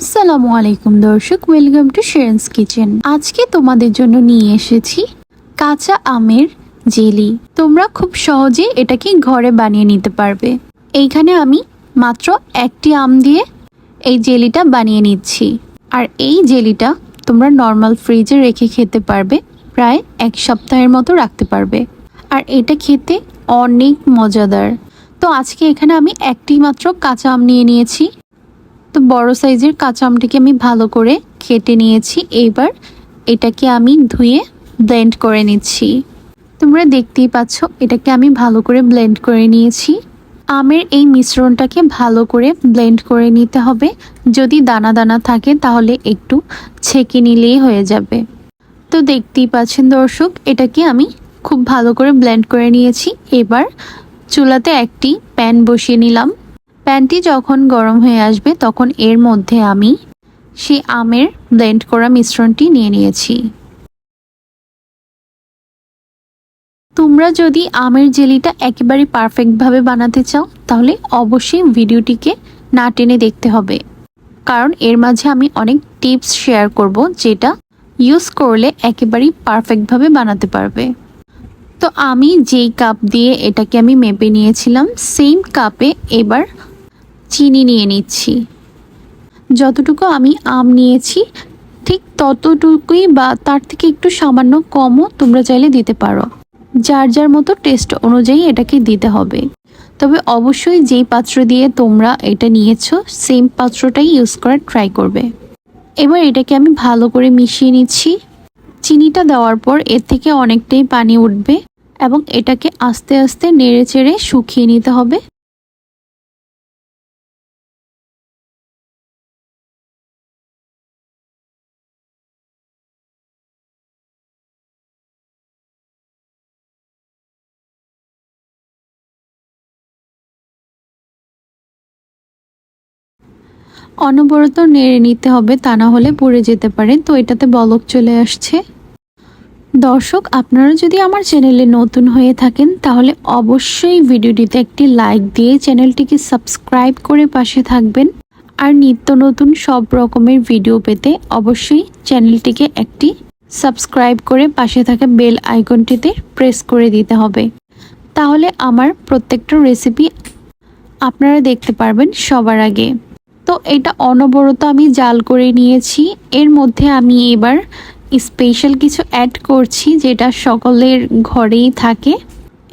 আসসালামু আলাইকুম দর্শক ওয়েলকাম টু শেরেন্স কিচেন আজকে তোমাদের জন্য নিয়ে এসেছি কাঁচা আমের জেলি। তোমরা খুব সহজে এটাকে ঘরে বানিয়ে নিতে পারবে। এইখানে আমি মাত্র একটি আম দিয়ে এই জেলিটা বানিয়ে নিচ্ছি। আর এই জেলিটা তোমরা নর্মাল ফ্রিজে রেখে খেতে পারবে, প্রায় এক সপ্তাহের মতো রাখতে পারবে। আর এটা খেতে অনেক মজাদার। তো আজকে এখানে আমি একটি মাত্র কাঁচা আম নিয়ে নিয়েছি। তো বড় সাইজের কাঁচা আমটিকে আমি ভালো করে কেটে নিয়েছি। এইবার এটাকে আমি ধুয়ে ব্লেন্ড করে নিচ্ছি। তোমরা দেখতেই পাচ্ছ, এটাকে আমি ভালো করে ব্লেন্ড করে নিয়েছি। আমের এই মিশ্রণটাকে ভালো করে ব্লেন্ড করে নিতে হবে। যদি দানা দানা থাকে, তাহলে একটু ছেঁকে নিলেই হয়ে যাবে। তো দেখতেই পাচ্ছেন দর্শক, এটাকে আমি খুব ভালো করে ব্লেন্ড করে নিয়েছি। এবার চুলাতে একটি প্যান বসিয়ে নিলাম। প্যানটি যখন গরম হয়ে আসবে, তখন এর মধ্যে আমি সেই আমের ব্লেন্ড করা মিশ্রণটি নিয়ে নিয়েছি। তোমরা যদি আমের জেলিটা একেবারে পারফেক্টভাবে বানাতে চাও, তাহলে অবশ্যই ভিডিওটিকে না টেনে দেখতে হবে। কারণ এর মাঝে আমি অনেক টিপস শেয়ার করব, যেটা ইউজ করলে একেবারেই পারফেক্টভাবে বানাতে পারবে। তো আমি যেই কাপ দিয়ে এটাকে আমি মেপে নিয়েছিলাম সেম কাপে এবার চিনি নিয়ে নিচ্ছি। যতটুকু আমি আম নিয়েছি, ঠিক ততটুকুই বা তার থেকে একটু সামান্য কমও তোমরা চাইলে দিতে পারো। যার যার মতো টেস্ট অনুযায়ী এটাকে দিতে হবে। তবে অবশ্যই যেই পাত্র দিয়ে তোমরা এটা নিয়েছো, সেম পাত্রটাই ইউজ করার ট্রাই করবে। এবার এটাকে আমি ভালো করে মিশিয়ে নিচ্ছি। চিনিটা দেওয়ার পর এর থেকে অনেকটাই পানি উঠবে এবং এটাকে আস্তে আস্তে নেড়ে চেড়ে শুকিয়ে নিতে হবে। অনবরত নেড়ে নিতে হবে, তা না হলে পড়ে যেতে পারে। তো এটাতে বলক চলে আসছে। দর্শক, আপনারা যদি আমার চ্যানেলে নতুন হয়ে থাকেন, তাহলে অবশ্যই ভিডিওটিতে একটি লাইক দিয়ে চ্যানেলটিকে সাবস্ক্রাইব করে পাশে থাকবেন। আর নিত্য নতুন সব রকমের ভিডিও পেতে অবশ্যই চ্যানেলটিকে একটি সাবস্ক্রাইব করে পাশে থাকা বেল আইকনটিতে প্রেস করে দিতে হবে। তাহলে আমার প্রত্যেকটা রেসিপি আপনারা দেখতে পারবেন সবার আগে। এটা অনবরত আমি জাল করে নিয়েছি। এর মধ্যে আমি এবার স্পেশাল কিছু অ্যাড করছি যেটা সকলের ঘরেই থাকে।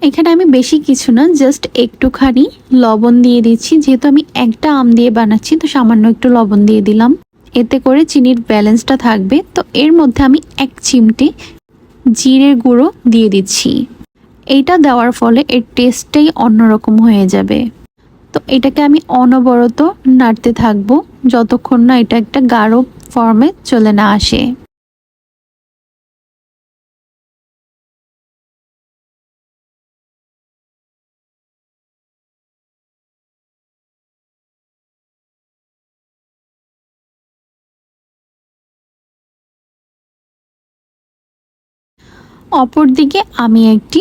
এখানে আমি বেশি কিছু না জাস্ট একটুখানি লবণ দিয়ে দিচ্ছি। যেহেতু আমি একটা আম দিয়ে বানাচ্ছি, তো সামান্য একটু লবণ দিয়ে দিলাম। এতে করে চিনির ব্যালেন্সটা থাকবে। তো এর মধ্যে আমি এক চিমটে জিরের গুঁড়ো দিয়ে দিচ্ছি। এইটা দেওয়ার ফলে এর টেস্টটাই অন্যরকম হয়ে যাবে। তো এটাকে আমি অনবরত নাড়তে থাকব যতক্ষণ না এটা একটা গাঢ় ফর্মে চলে না আসে। অপরদিকে আমি একটি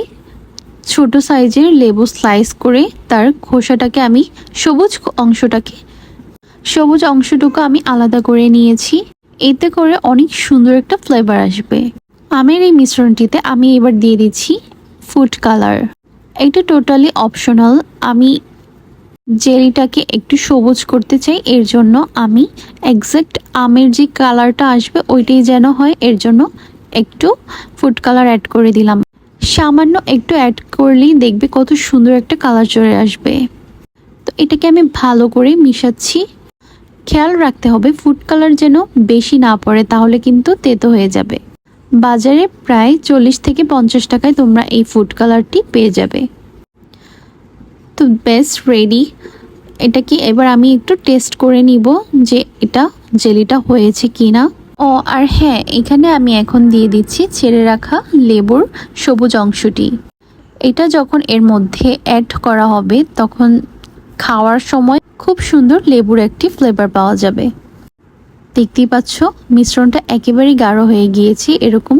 ছোট সাইজের লেবু স্লাইস করে তার খোসাটাকে আমি সবুজ অংশটাকে, সবুজ অংশটুকু আমি আলাদা করে নিয়েছি। এতে করে অনেক সুন্দর একটা ফ্লেভার আসবে। আমের এই মিশ্রণটিতে আমি এবার দিয়ে দিচ্ছি ফুড কালার এটা টোটালি অপশনাল আমি জেলিটাকে একটু সবুজ করতে চাই, এর জন্য আমি একজ্যাক্ট আমের যে কালারটা আসবে, ওইটাই যেন হয়, এর জন্য একটু ফুড কালার অ্যাড করে দিলাম। সামান্য একটু অ্যাড করলেই দেখবে কত সুন্দর একটা কালার চলে আসবে। তো এটাকে আমি ভালো করে মিশাচ্ছি। খেয়াল রাখতে হবে ফুড কালার যেন বেশি না পড়ে, তাহলে কিন্তু তেতো হয়ে যাবে। বাজারে প্রায় চল্লিশ থেকে পঞ্চাশ টাকায় তোমরা এই ফুড কালারটি পেয়ে যাবে। তো বেস্ট রেডি এটা কি এবার আমি একটু টেস্ট করে নিব যে এটা জেলিটা হয়েছে কি না ও, আর হ্যাঁ এখানে আমি এখন দিয়ে দিচ্ছি ছেড়ে রাখা লেবুর সবুজ অংশটি। এটা যখন এর মধ্যে অ্যাড করা হবে, তখন খাওয়ার সময় খুব সুন্দর লেবুর একটি ফ্লেভার পাওয়া যাবে। দেখতেই পাচ্ছ, মিশ্রণটা একেবারেই গাঢ় হয়ে গিয়েছে এরকম।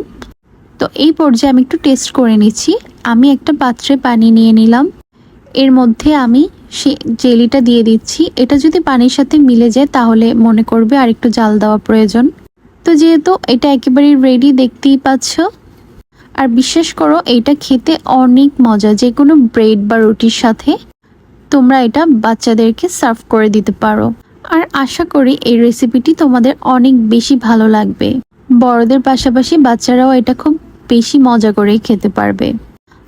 তো এই পর্যায়ে আমি একটু টেস্ট করে নিচ্ছি। আমি একটা পাত্রে পানি নিয়ে নিলাম। এর মধ্যে আমি সে জেলিটা দিয়ে দিচ্ছি। এটা যদি পানির সাথে মিলে যায়, তাহলে মনে করবে আর একটু জাল দেওয়া প্রয়োজন। তো যেহেতু এটা একেবারে রেডি দেখতেই পাচ্ছ। আর বিশ্বাস করো এটা খেতে অনেক মজা যে কোনো ব্রেড বা রুটির সাথে তোমরা এটা বাচ্চাদেরকে সার্ভ করে দিতে পারো। আর আশা করি এই রেসিপিটি তোমাদের অনেক বেশি ভালো লাগবে। বড়দের পাশাপাশি বাচ্চারাও এটা খুব বেশি মজা করেই খেতে পারবে।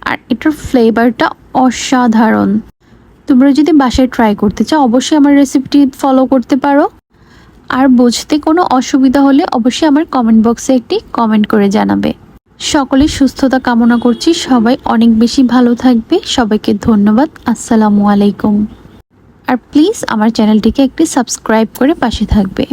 আর এটার ফ্লেভারটা অসাধারণ। তোমরা যদি বাসায় ট্রাই করতে চাও, অবশ্যই আমার রেসিপিটি ফলো করতে পারো। আর বুঝতে কোনো অসুবিধা হলে অবশ্যই আমার কমেন্ট বক্সে একটি কমেন্ট করে জানাবে। সকলের সুস্থতা কামনা করছি, সবাই অনেক বেশি ভালো থাকবে। সবাইকে ধন্যবাদ, আসসালামু আলাইকুম। আর প্লিজ আমার চ্যানেলটিকে একটি সাবস্ক্রাইব করে পাশে থাকবে।